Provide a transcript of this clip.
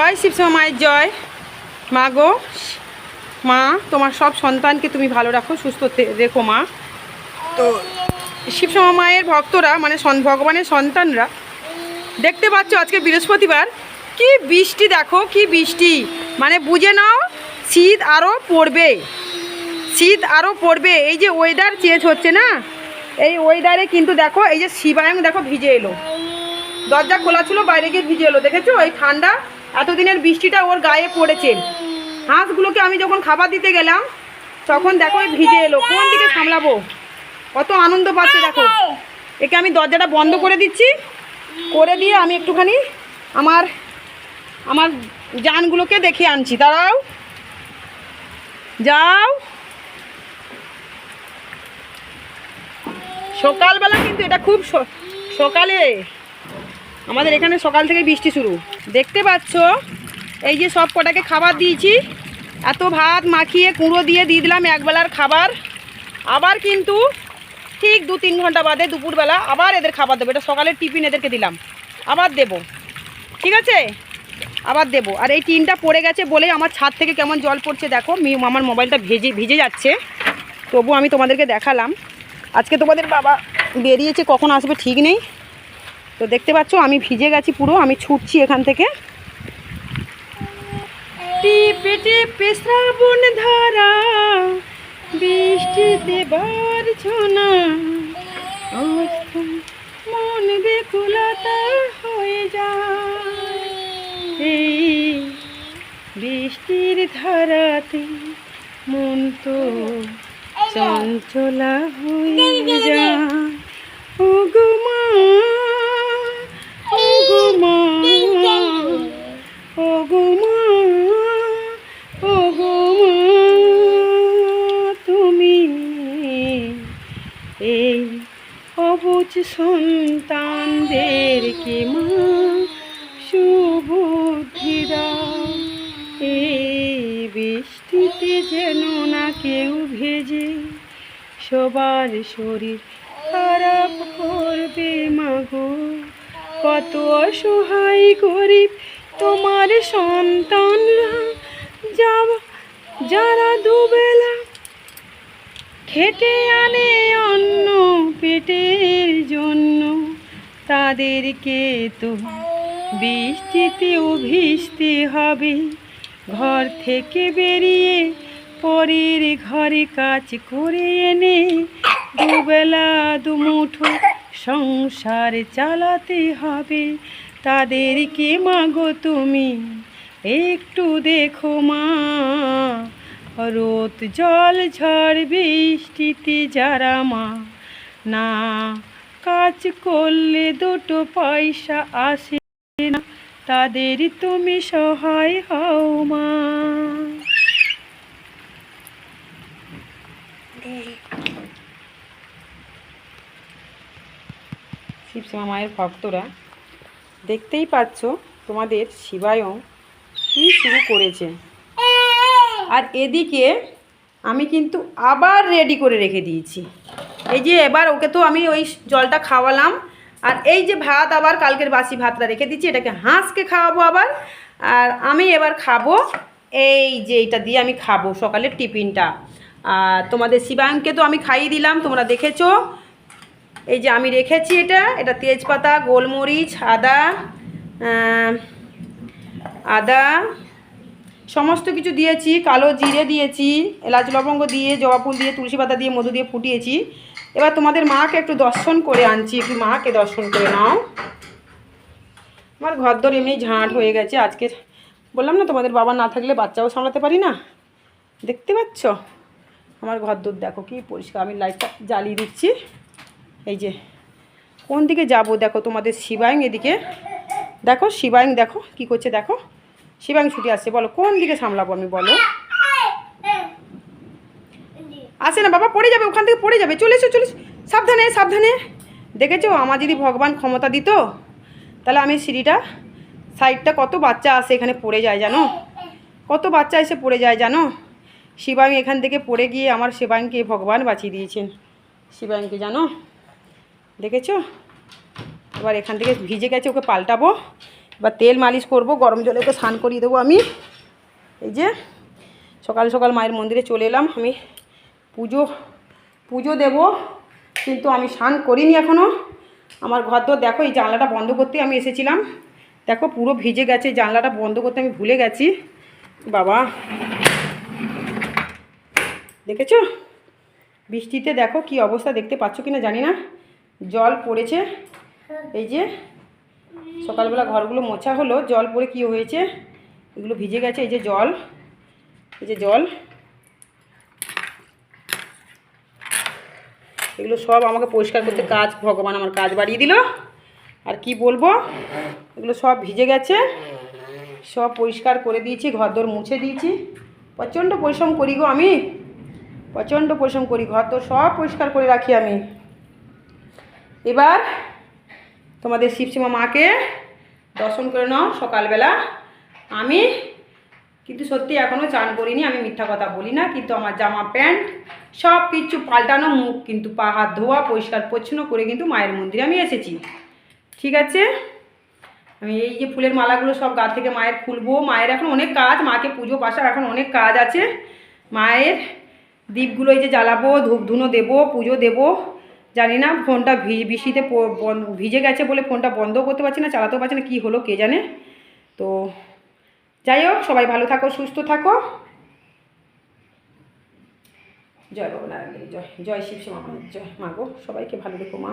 জয় শিবসমা মায়ের জয়। মা গো, মা, তোমার সব সন্তানকে তুমি ভালো রাখো, সুস্থ রেখো মা। তো শিবসমা মায়ের ভক্তরা মানে ভগবানের সন্তানরা, দেখতে পাচ্ছ আজকে বৃহস্পতিবার, কি বৃষ্টি দেখো, কি বৃষ্টি। মানে বুঝে নাও, শীত আরও পড়বে। শীত আরও পড়বে। এই যে ওয়েদার চেঞ্জ হচ্ছে না? এই ওয়েদারে কিন্তু দেখো, এই যে শিবায়ং দেখো, ভিজে এলো। দরজা খোলা ছিল, বাইরে গিয়ে ভিজে এলো, দেখেছ? এই ঠান্ডা এতদিনের বৃষ্টিটা ওর গায়ে পড়েছে। হাঁসগুলোকে আমি যখন খাবার দিতে গেলাম, তখন দেখো ভিজে এলো। কোন দিকে সামলাবো? কত আনন্দ পাচ্ছে দেখো। একে আমি দরজাটা বন্ধ করে দিচ্ছি। করে দিয়ে আমি একটুখানি আমার আমার জানগুলোকে দেখে আনছি। দাঁড়াও। যাও। সকালবেলা কিন্তু এটা খুব সকালে। আমাদের এখানে সকাল থেকে বৃষ্টি শুরু। দেখতে পাচ্ছ, এই যে সব কটাকে খাবার দিয়েছি। এত ভাত মাখিয়ে কুঁড়ো দিয়ে দিয়ে দিলাম একবেলার খাবার। আবার কিন্তু ঠিক দু তিন ঘণ্টা বাদে দুপুরবেলা আবার এদের খাবার দেবো। এটা সকালের টিফিন এদেরকে দিলাম। আবার দেবো। ঠিক আছে? আবার দেবো। আর এই টিনটা পড়ে গেছে বলে আমার ছাদ থেকে কেমন জল পড়ছে দেখো। আমার মোবাইলটা ভেজে, ভিজে যাচ্ছে। তবু আমি তোমাদেরকে দেখালাম। আজকে তোমাদের বাবা বেরিয়েছে, কখন আসবে ঠিক নেই। তো দেখতে পাচ্ছ, আমি ভিজে গেছি পুরো, আমি ছুটছি এখান থেকে। টিপে শ্রাবণ ধারা মন বেকুলতা হয়ে যায়। বৃষ্টির ধারাতে মন তো চঞ্চলা এই অবুজ সন্তানদেরকে মা? সুবুদ্ধি দাও এই বৃষ্টিতে যেন না কেউ ভেজে, সবার শরীর খারাপ করবে মাগো। কত অসহায় গরিব তোমার সন্তানরা যাব যারা দুবেলা খেটে আনে অন্য পেটের জন্য। তাদেরকে তো বৃষ্টিতেও ভিজতে হবে। ঘর থেকে বেরিয়ে পরের ঘরে কাজ করে এনে দুবেলা দুমুঠো সংসার চালাতে হবে। তাদেরকে মাগো তুমি, একটু দেখো মা। রোদ জল ঝড় বৃষ্টিতে যারা মা, না কাজ করলে দুটো পয়সা আসে না, তাদের তুমি সহায় হও মা। শিবশ্যামা মায়ের ভক্তরা, দেখতেই পাচ্ছ তোমাদের শিবায়ং কী শুরু করেছে। আর এদিকে আমি কিন্তু আবার রেডি করে রেখে দিয়েছি। এই যে এবার ওকে তো আমি ওই জলটা খাওয়ালাম। আর এই যে ভাত আবার কালকের বাসি ভাতটা রেখে দিচ্ছি এটাকে হাঁসকে খাওয়াবো আবার। আর আমি এবার খাব এই যে এটা দিয়ে আমি খাব সকালের টিফিনটা। আর তোমাদের শিবায়ংকে তো আমি খাইয়ে দিলাম, তোমরা দেখেছ? এই যে আমি রেখেছি এটা এটা তেজপাতা, গোলমরিচ, আদা আদা সমস্ত কিছু দিয়েছি, কালো জিরে দিয়েছি, এলাচ লবঙ্গ দিয়ে, জবা ফুল দিয়ে, তুলসী পাতা দিয়ে, মধু দিয়ে ফুটিয়েছি। এবার তোমাদের মাকে একটু দর্শন করে আনছি, একটু মাকে দর্শন করে নাও। আমার ঘরদর এমনি ঝাঁট হয়ে গেছে, আজকে বললাম না তোমাদের বাবা না থাকলে বাচ্চাও সামলাতে পারি না? দেখতে পাচ্ছ? আমার ঘরদোর দেখো কি পরিষ্কার, আমি লাইটটা জ্বালিয়ে দিচ্ছি। এই যে, কোন দিকে যাব দেখো তোমাদের শিবায়ং এদিকে। দেখো, শিবায়ং দেখো, কি করছে দেখো। শিবায়ং ছুটি আসছে, বলো, কোন দিকে সামলাবো আমি, বলো? আসে না বাবা, পড়ে যাবে, ওখান থেকে পড়ে যাবে, চলে এসো, চলে সাবধানে সাবধানে। দেখেছ, আমার যদি ভগবান ক্ষমতা দিত, তাহলে আমি সিঁড়িটা, সাইডটা কত বাচ্চা আসে এখানে পড়ে যায়, জানো? কত বাচ্চা এসে পড়ে যায়, জানো? শিবায়ং এখান থেকে পড়ে গিয়ে আমার শিবায়ংকে ভগবান বাঁচিয়ে দিয়েছেন। শিবায়ংকে জানো? দেখেছ? এবার এখান থেকে ভিজে গেছে, ওকে পাল্টাবো। এবার তেল মালিশ করব, গরম জলে তো স্নান করিয়ে দেবো আমি। এই যে, সকাল সকাল মায়ের মন্দিরে চলে এলাম। আমি পুজো পুজো দেব, কিন্তু আমি স্নান করিনি এখনও আমার ঘর তো দেখো, এই জানলাটা বন্ধ করতে আমি এসেছিলাম। দেখো, পুরো ভিজে গেছে জানলাটা বন্ধ করতে আমি ভুলে গেছি। বাবা, দেখেছ? বৃষ্টিতে দেখো কি অবস্থা দেখতে পাচ্ছ কিনা জানি না। জল পড়েছে। এই যে সকালবেলা ঘরগুলো মোছা হলো, জল পড়ে কি হয়েছে? এগুলো ভিজে গেছে, এই যে জল, এই যে জল। এগুলো সব আমাকে পরিষ্কার করতে কাজ, ভগবান আমার কাজ বাড়িয়ে দিল। আর কি বলব? এগুলো সব ভিজে গেছে, সব পরিষ্কার করে দিয়েছি, ঘরদোর মুছে দিয়েছি। প্রচণ্ড পরিশ্রম করি গো আমি, প্রচণ্ড পরিশ্রম করি ঘর তো সব পরিষ্কার করে রাখি আমি। এবার তোমাদের শিবসীমা মাকে দর্শন করে নাও সকালবেলা। আমি কিন্তু সত্যি এখনও চান করিনি, আমি মিথ্যা কথা বলি না, কিন্তু আমার জামা, প্যান্ট সব কিছু পাল্টানো মুখ কিন্তু পা, হাত, ধোয়া পরিষ্কার পরিচ্ছন্ন করে কিন্তু মায়ের মন্দিরে আমি এসেছি। ঠিক আছে? আমি এই যে ফুলের মালাগুলো সব গা থেকে মায়ের খুলবো, মায়ের এখন অনেক কাজ, মাকে পুজো পাশার এখন অনেক কাজ আছে। মায়ের দীপগুলো এই যে জ্বালাবো ধূপ ধুনো দেবো, পুজো দেবো। জানি না, ফোনটা বৃষ্টিতে ভিজে গেছে বলে ফোনটা বন্ধ করতে পারছি না, চালাতেও পারছি না, কী হলো কে জানে? তো যাই হোক, সবাই ভালো থাকো, সুস্থ থাকো। জয় বাবু নারায়ণ জয় জয় শিব মায়ের জয় মা গো, সবাইকে ভালো রেখো মা।